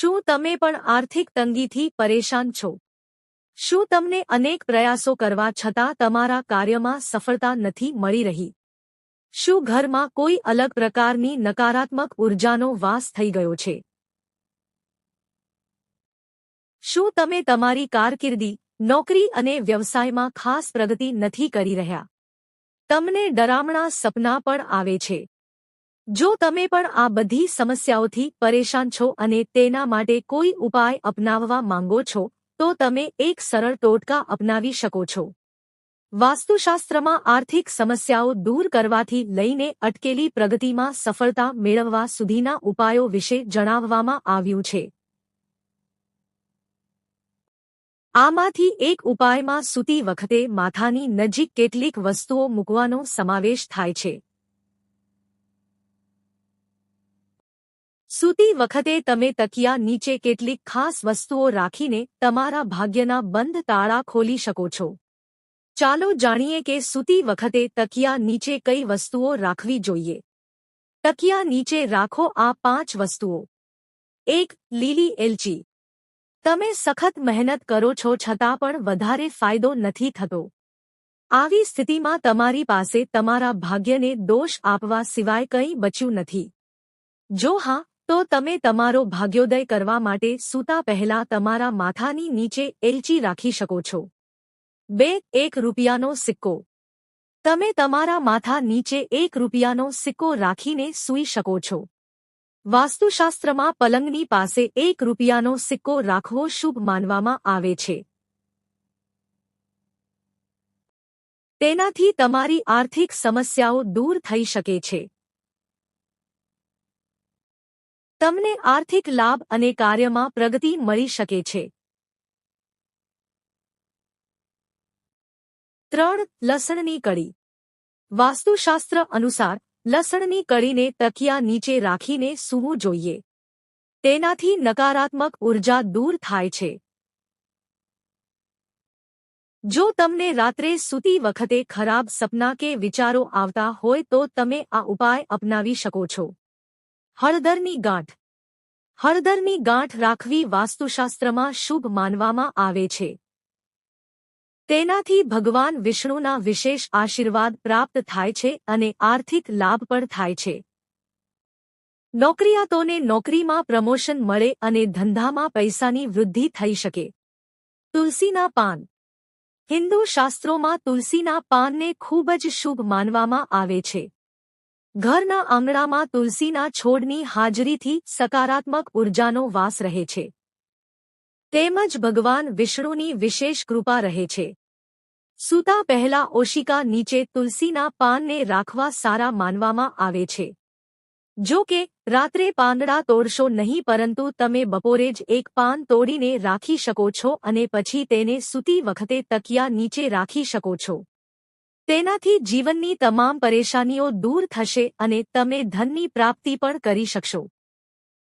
શું તમે પણ આર્થિક તંગીથી પરેશાન છો? શું તમને અનેક પ્રયાસો કરવા છતાં તમારા કાર્યમાં સફળતા નથી મળી રહી? શું ઘરમાં કોઈ અલગ પ્રકારની નકારાત્મક ઉર્જાનો વાસ થઈ ગયો છે? શું તમે તમારી કારકિર્દી, નોકરી અને વ્યવસાયમાં ખાસ પ્રગતિ નથી કરી રહ્યા? તમને ડરામણા સપના પણ આવે છે. જો તમે પણ આ બધી સમસ્યાઓથી પરેશાન છો અને તેના માટે કોઈ ઉપાય અપનાવવા માંગો છો, તો તમે એક સરળ ટોટકા અપનાવી શકો છો. વાસ્તુશાસ્ત્રમાં આર્થિક સમસ્યાઓ દૂર કરવાથી લઈને અટકેલી પ્રગતિમાં સફળતા મેળવવા સુધીના ઉપાયો વિશે જણાવવામાં આવ્યું છે. આમાંથી એક ઉપાયમાં સૂતી વખતે માથાની નજીક કેટલીક વસ્તુઓ મૂકવાનો સમાવેશ થાય છે. સૂતી વખતે તમે તકિયા નીચે કેટલીક ખાસ વસ્તુઓ રાખીને તમારા ભાગ્યના બંધ તાળા ખોલી શકો છો. ચાલો જાણીએ કે સૂતી વખતે તકિયા નીચે કઈ વસ્તુઓ રાખવી જોઈએ. તકિયા નીચે રાખો આ પાંચ વસ્તુઓ. એક, લીલી એલચી. તમે સખત મહેનત કરો છો છતાં પણ વધારે ફાયદો નથી થતો. આવી સ્થિતિમાં તમારી પાસે તમારા ભાગ્યને દોષ આપવા સિવાય કંઈ બચ્યું નથી. જો હા તો તમે તમારો ભાગ્યોદય કરવા માટે સૂતા પહેલા તમારા માથાની નીચે એલચી રાખી શકો છો. બે, એક રૂપિયાનો સિક્કો. તમે તમારા માથા નીચે એક રૂપિયાનો સિક્કો રાખીને સૂઈ શકો છો. વાસ્તુશાસ્ત્રમાં પલંગની પાસે એક રૂપિયાનો સિક્કો રાખવો શુભ માનવામાં આવે છે. તેનાથી તમારી આર્થિક સમસ્યાઓ દૂર થઈ શકે છે. તમને આર્થિક લાભ અને કાર્યમાં પ્રગતિ મળી શકે છે. ત્રણ, લસણની કડી વાસ્તુશાસ્ત્ર અનુસાર, લસણની કડીને તકિયા નીચે રાખીને સૂવું જોઈએ. તેનાથી નકારાત્મક ઊર્જા દૂર થાય છે. જો તમને રાત્રે સૂતી વખતે ખરાબ સપના કે વિચારો આવતા હોય તો તમે આ ઉપાય અપનાવી શકો છો. હળદરની ગાંઠ. હળદરની ગાંઠ રાખવી વાસ્તુશાસ્ત્રમાં શુભ માનવામાં આવે છે. તેનાથી ભગવાન વિષ્ણુના વિશેષ આશીર્વાદ પ્રાપ્ત થાય છે અને આર્થિક લાભ પણ થાય છે. નોકરિયાતોને નોકરીમાં પ્રમોશન મળે અને ધંધામાં પૈસાની વૃદ્ધિ થઈ શકે. તુલસીના પાન. હિન્દુ શાસ્ત્રોમાં તુલસીના પાનને ખૂબ જ શુભ માનવામાં આવે છે. ઘરના આંગણામાં તુલસીના છોડની હાજરીથી સકારાત્મક ઉર્જાનો વાસ રહે છે. તેમજ ભગવાન વિષ્ણુની વિશેષ કૃપા રહે છે. સૂતા પહેલા ઓશિકા નીચે તુલસીના પાનને રાખવા સારા માનવામાં આવે છે. જો કે, રાત્રે પાંદડા તોડશો નહીં પરંતુ તમે બપોરે જ એક પાન તોડીને રાખી શકો છો અને પછી તેને સૂતી વખતે તકિયા નીચે રાખી શકો છો. તેનાથી જીવનની તમામ પરેશાનીઓ દૂર થશે અને તમે ધનની પ્રાપ્તિ પણ કરી શકશો.